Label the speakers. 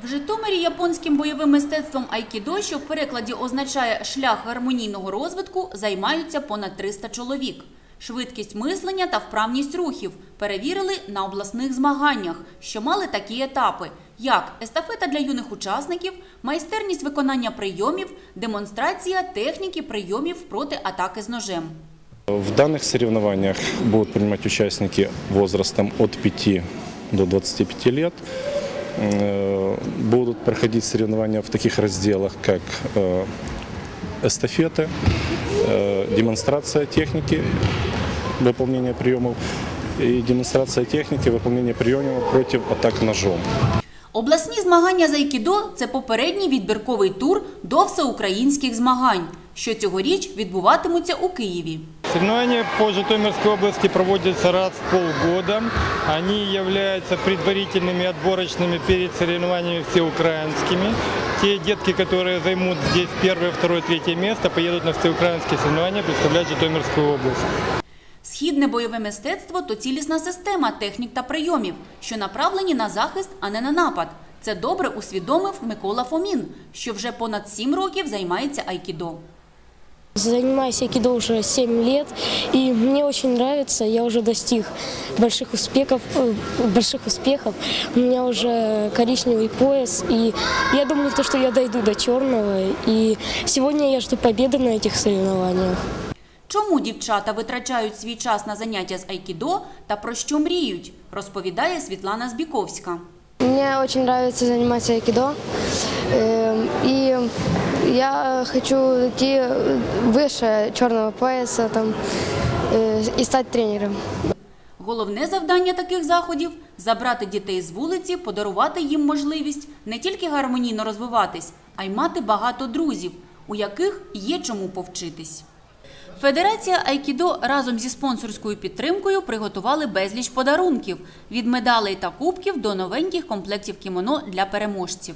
Speaker 1: В Житомирі японським бойовим мистецтвом айкідо, що в перекладі означає шлях гармонійного розвитку, займаються понад 300 чоловік. Швидкість мислення та вправність рухів перевірили на обласних змаганнях, що мали такі етапи, як естафета для юних учасників, майстерність виконання прийомів, демонстрація техніки прийомів проти атаки з ножем.
Speaker 2: В данных соревнованиях будут принимать участники возрастом от 5 до 25 лет Э, Будут проходить соревнования в таких разделах, как э, эстафеты, э, демонстрация техники выполнения приемов и демонстрация техники выполнения приемов против атак ножом.
Speaker 1: Обласні змагання з айкідо – це попередній відбірковий тур до всеукраїнських змагань, що цьогоріч відбуватимуться у Києві.
Speaker 3: Соревнования по Житомирской области проводятся раз в полгода. Они являются предварительными отборочными перед соревнованиями всеукраинскими. Те детки, которые займут здесь первое, второе, третье место, поедут на всеукраинские соревнования представлять Житомирскую область.
Speaker 1: Східне бойове мистецтво – то цілісна система технік та прийомів, що направлені на захист, а не на напад. Це добре усвідомив Микола Фомін, що вже понад сім років займається айкідо.
Speaker 4: Занимаюсь айкидо уже 7 лет, и мне очень нравится. Я уже достиг больших успехов, э, больших успехов. У меня уже коричневый пояс, и я думаю, то, что я дойду до черного. И сегодня я жду победы на этих соревнованиях.
Speaker 1: Чому дівчата витрачають свій час на заняття з айкідо та про що мріють, розповідає Світлана Збіковська.
Speaker 5: Мне очень нравится заниматься айкидо. Эм, И хочу идти выше черного пояса там, э, и стать тренером.
Speaker 1: Головне завдання таких заходів – забрати дітей з вулиці, подарувати їм можливість не тільки гармонійно розвиватись, а й мати багато друзів, у яких є чому повчитись. Федерація Айкідо разом зі спонсорською підтримкою приготували безліч подарунків – від медалей та кубків до новеньких комплектів кімоно для переможців.